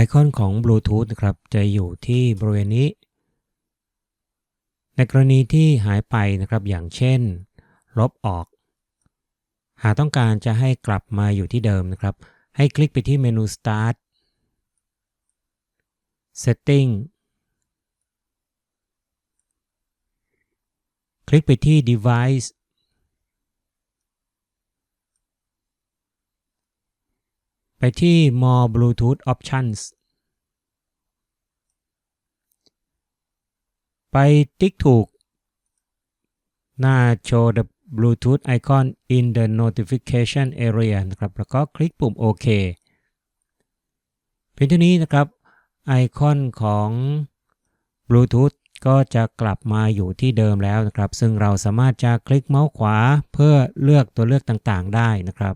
ไอคอนของ Bluetooth นะครับจะอยู่ที่บริเวณนี้ ในกรณีที่หายไปนะครับอย่างเช่น ลบออก หากต้องการจะให้กลับมาอยู่ที่เดิมนะครับ ให้คลิกไปที่เมนู Start Setting คลิกไปที่ Device ไปที่ More Bluetooth Options ไปติ๊กถูก หน้า Show the Bluetooth icon in the notification area นะครับ แล้วก็คลิกปุ่มโอเคเพียงเท่านี้นะครับ ไอคอนของ Bluetooth ก็จะกลับมาอยู่ที่เดิมแล้วนะครับ ซึ่งเราสามารถจะคลิกเมาส์ขวาเพื่อเลือกตัวเลือกต่างๆ ได้นะครับ